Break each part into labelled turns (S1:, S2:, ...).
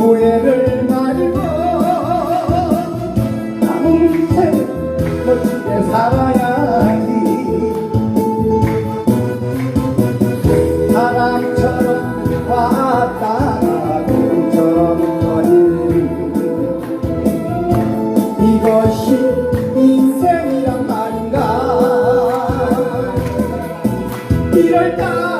S1: 오해를 말고 남은 인생 멋지게 살아야지. 사랑처럼 왔다 구처럼 거리 이것이 인생이란 말인가? 이럴까?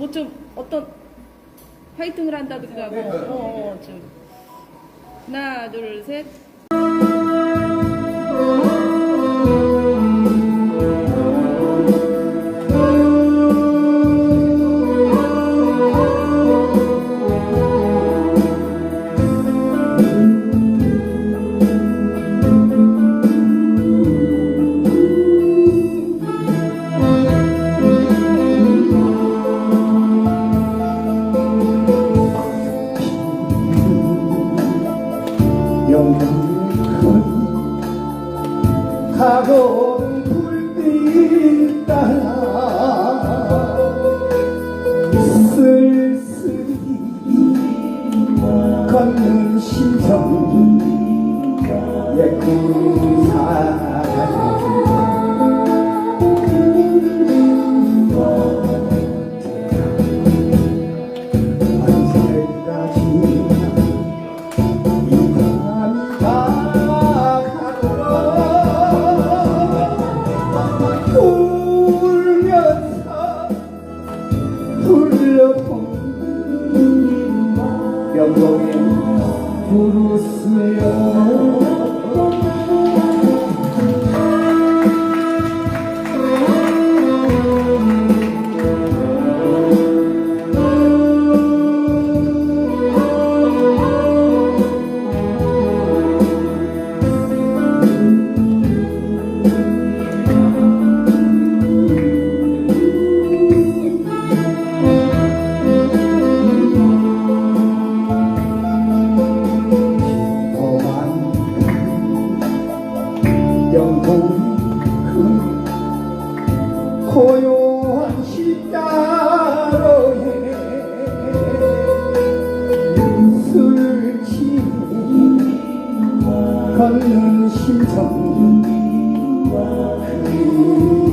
S2: 뭐 좀 어떤 화이팅을 한다든가 뭐, 네. 어, 어, 어 좀 하나 둘셋.
S1: 가고 불빛 따라 쓸쓸히 걷는 심정 예쁜